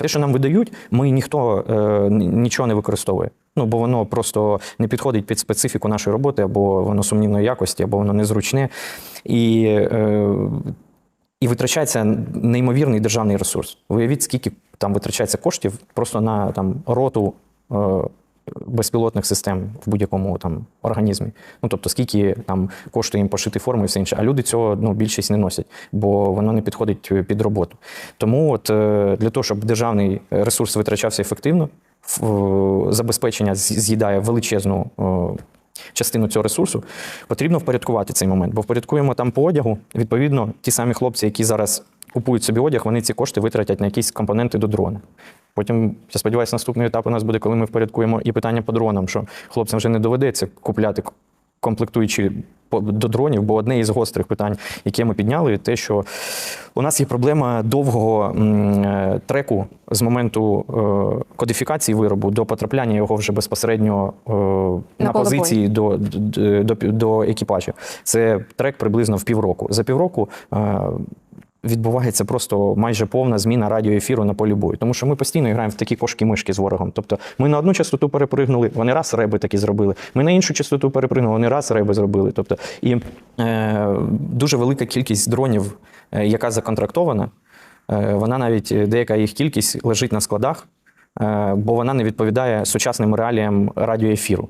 Те, що нам видають, ми ніхто е, нічого не використовує. Ну, бо воно просто не підходить під специфіку нашої роботи, або воно сумнівної якості, або воно незручне. І, е, і витрачається неймовірний державний ресурс. Уявіть, скільки там витрачається коштів просто на там, роту е, безпілотних систем в будь-якому там організмі. Ну, тобто, скільки там коштує їм пошити форму і все інше. А люди цього ну, більшість не носять, бо воно не підходить під роботу. Тому от, е, для того, щоб державний ресурс витрачався ефективно, забезпечення з'їдає величезну. е, Частину цього ресурсу потрібно впорядкувати цей момент, бо впорядкуємо там по одягу. Відповідно, ті самі хлопці, які зараз купують собі одяг, вони ці кошти витратять на якісь компоненти до дрона. Потім, я сподіваюся, наступний етап у нас буде, коли ми впорядкуємо і питання по дронам, що хлопцям вже не доведеться купляти комплектуючі до дронів, бо одне із гострих питань, яке ми підняли, те, що у нас є проблема довгого е, треку з моменту е, кодифікації виробу до потрапляння його вже безпосередньо е, на, позиції до, до, до, до екіпажу. Це трек приблизно в півроку. За півроку. Відбувається просто майже повна зміна радіоефіру на полі бою. Тому що ми постійно граємо в такі кошки-мишки з ворогом. Тобто ми на одну частоту перепригнули, вони раз реби такі зробили. Ми на іншу частоту перепригнули, вони раз реби зробили. Тобто, і е, дуже велика кількість дронів, е, яка законтрактована, е, вона навіть е, деяка їх кількість лежить на складах. е, Бо вона не відповідає сучасним реаліям радіоефіру.